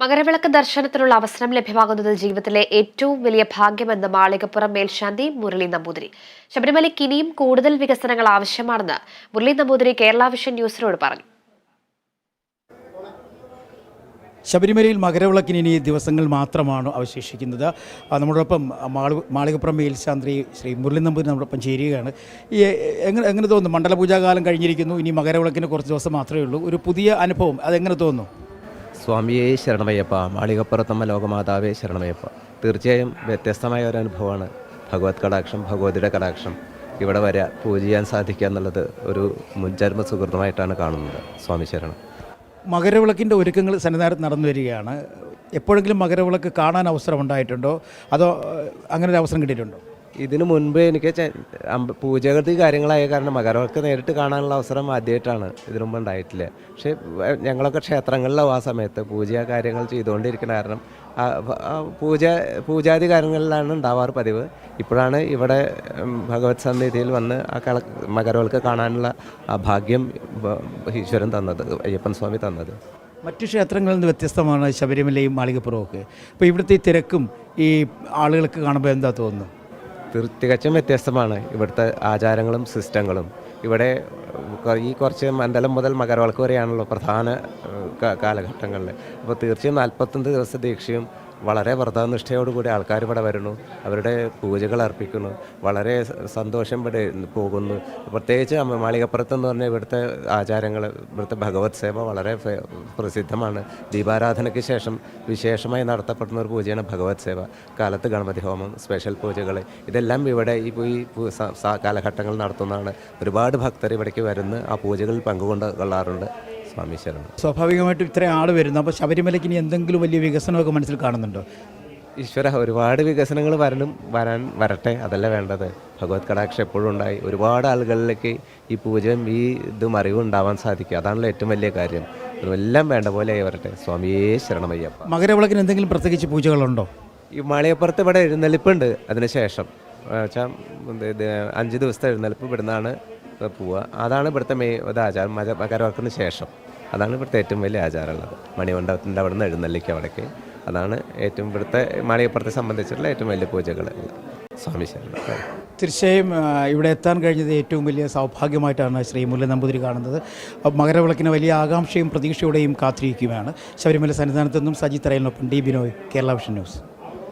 മകരവിളക്ക് ദർശനത്തിനുള്ള അവസരം ലഭ്യമാകുന്നത് ജീവിതത്തിലെ ഏറ്റവും വലിയ ഭാഗ്യമെന്ന് മാളികപ്പുറം മേൽശാന്തി മുരളി നമ്പൂതിരി. ശബരിമലയ്ക്ക് ഇനിയും കൂടുതൽ വികസനങ്ങൾ ആവശ്യമാണെന്ന് മുരളി നമ്പൂതിരി കേരള വിഷൻ ന്യൂസിനോട് പറഞ്ഞു. ശബരിമലയിൽ മകരവിളക്കിന് ഇനി ദിവസങ്ങൾ മാത്രമാണ് അവശേഷിക്കുന്നത്. നമ്മളോടൊപ്പം മാളി മാളികപ്പുറം മേൽശാന്തി ശ്രീ മുരളി നമ്പൂതിരി നമ്മളോടൊപ്പം ചേരുകയാണ്. ഈ എങ്ങനെ എങ്ങനെ തോന്നുന്നു? മണ്ഡലപൂജാകാലം കഴിഞ്ഞിരിക്കുന്നു. ഇനി മകരവിളക്കിന് കുറച്ച് ദിവസം മാത്രമേ ഉള്ളൂ. ഒരു പുതിയ അനുഭവം. അതെങ്ങനെ തോന്നുന്നു? സ്വാമിയെ ശരണമയ്യപ്പ മാളികപ്പുറത്തമ്മ ലോകമാതാവേ ശരണമയ്യപ്പ. തീർച്ചയായും വ്യത്യസ്തമായ ഒരു അനുഭവമാണ് ഭഗവത് കടാക്ഷം ഭഗവതിയുടെ കടാക്ഷം. ഇവിടെ വരെ പൂജ ചെയ്യാൻ സാധിക്കുക എന്നുള്ളത് ഒരു മുൻജന്മ സുഹൃതമായിട്ടാണ് കാണുന്നത്. സ്വാമി ശരണം. മകരവിളക്കിന്റെ ഒരുക്കങ്ങൾ സന്നിധാനത്ത് നടന്നു വരികയാണ്. എപ്പോഴെങ്കിലും മകരവിളക്ക് കാണാൻ അവസരം ഉണ്ടായിട്ടുണ്ടോ? അതോ അങ്ങനെ ഒരു അവസരം കിട്ടിയിട്ടുണ്ടോ? ഇതിനു മുൻപ് എനിക്ക് പൂജകൃതി കാര്യങ്ങളായ കാരണം മകരവർക്ക് നേരിട്ട് കാണാനുള്ള അവസരം ആദ്യമായിട്ടാണ് ഇതിനു മുമ്പ് ഉണ്ടായിട്ടില്ല. പക്ഷേ ഞങ്ങളൊക്കെ ക്ഷേത്രങ്ങളിലാവും ആ സമയത്ത് പൂജ കാര്യങ്ങൾ ചെയ്തുകൊണ്ടിരിക്കുന്ന കാരണം പൂജ പൂജാതി കാര്യങ്ങളിലാണ് ഉണ്ടാവാറ് പതിവ്. ഇപ്പോഴാണ് ഇവിടെ ഭഗവത് സന്നിധിയിൽ വന്ന് ആ കള മകരവൾക്ക് കാണാനുള്ള ആ ഭാഗ്യം ഈശ്വരൻ തന്നത് അയ്യപ്പൻ സ്വാമി തന്നത്. മറ്റു ക്ഷേത്രങ്ങളിൽ നിന്ന് വ്യത്യസ്തമാണ് ശബരിമലയും മാളികപ്പുറവും ഒക്കെ. അപ്പോൾ ഇവിടുത്തെ ഈ തിരക്കും ഈ ആളുകൾക്ക് കാണുമ്പോൾ എന്താ തോന്നുന്നു? തികച്ചും വ്യത്യസ്തമാണ് ഇവിടുത്തെ ആചാരങ്ങളും സിസ്റ്റങ്ങളും. ഇവിടെ ഈ കുറച്ച് മണ്ഡലം മുതൽ മകരവിളക്ക് വരെയാണല്ലോ പ്രധാന കാലഘട്ടങ്ങളിൽ അപ്പോൾ തീർച്ചയായും നാൽപ്പത്തൊന്ന് ദിവസത്തെ ദീക്ഷയും വളരെ വ്രതനിഷ്ഠയോടുകൂടി ആൾക്കാർ ഇവിടെ വരുന്നു. അവരുടെ പൂജകൾ അർപ്പിക്കുന്നു. വളരെ സന്തോഷം ഇവിടെ പോകുന്നു. പ്രത്യേകിച്ച് മാളികപ്പുറത്ത് എന്ന് പറഞ്ഞാൽ ഇവിടുത്തെ ആചാരങ്ങൾ ഇവിടുത്തെ ഭഗവത് സേവ വളരെ പ്രസിദ്ധമാണ്. ദീപാരാധനയ്ക്ക് ശേഷം വിശേഷമായി നടത്തപ്പെടുന്ന ഒരു പൂജയാണ് ഭഗവത് സേവ. കാലത്ത് ഗണപതി ഹോമം സ്പെഷ്യൽ പൂജകൾ ഇതെല്ലാം ഇവിടെ ഈ കാലഘട്ടങ്ങൾ നടത്തുന്നതാണ്. ഒരുപാട് ഭക്തർ ഇവിടേക്ക് വരുന്ന ആ പൂജകളിൽ പങ്കുകൊണ്ട് കൊള്ളാറുണ്ട് സ്വാമി ശരണം. സ്വാഭാവികമായിട്ടും ഇത്രയും ആൾ വരുന്നു. അപ്പോൾ ശബരിമലയ്ക്ക് ഇനി എന്തെങ്കിലും വലിയ വികസനമൊക്കെ മനസ്സിൽ കാണുന്നുണ്ടോ? ഈശ്വര ഒരുപാട് വികസനങ്ങൾ വരണം വരാൻ വരട്ടെ. അതല്ല വേണ്ടത്. ഭഗവത് കടാക്ഷം എപ്പോഴും ഉണ്ടായി. ഒരുപാട് ആളുകളിലേക്ക് ഈ പൂജയും ഈ ഇതും അറിവും ഉണ്ടാവാൻ സാധിക്കും. അതാണല്ലോ ഏറ്റവും വലിയ കാര്യം. എല്ലാം വേണ്ട പോലെ വരട്ടെ. സ്വാമിയേ ശരണമയ്യപ്പ. മകരവിളക്കിന് എന്തെങ്കിലും പ്രത്യേകിച്ച് പൂജകളുണ്ടോ? ഈ മാളിയപ്പുറത്ത് ഇവിടെ എഴുന്നള്ളിപ്പുണ്ട് അതിനുശേഷം. വെച്ചാൽ അഞ്ച് ദിവസത്തെ എഴുന്നള്ളിപ്പ് ഇവിടുന്നാണ് പോവുക അതാണ് ഇവിടുത്തെ മെയ് ഇത് ആചാരം മകരവിളക്കിന് ശേഷം. അതാണ് ഇവിടുത്തെ ഏറ്റവും വലിയ ആചാരമുള്ളത്. മണിമണ്ഡപത്തിന്റെ അവിടെ നിന്ന് എഴുന്നള്ളിക്കുക അവിടേക്ക്. അതാണ് ഏറ്റവും ഇവിടുത്തെ മാളികപ്പുറത്തെ സംബന്ധിച്ചിട്ടുള്ള ഏറ്റവും വലിയ പൂജകൾ സ്വാമി ശരണം. തീർച്ചയായും ഇവിടെ എത്താൻ കഴിഞ്ഞത് ഏറ്റവും വലിയ സൗഭാഗ്യമായിട്ടാണ് ശ്രീ മുല്ല നമ്പൂതിരി കാണുന്നത് മകരവിളക്കിന് വലിയ ആകാംക്ഷയും പ്രതീക്ഷയോടെയും കാത്തിരിക്കുകയാണ്. ശബരിമല സന്നിധാനത്തു നിന്നും Saji D Binoy Kerala Vision news.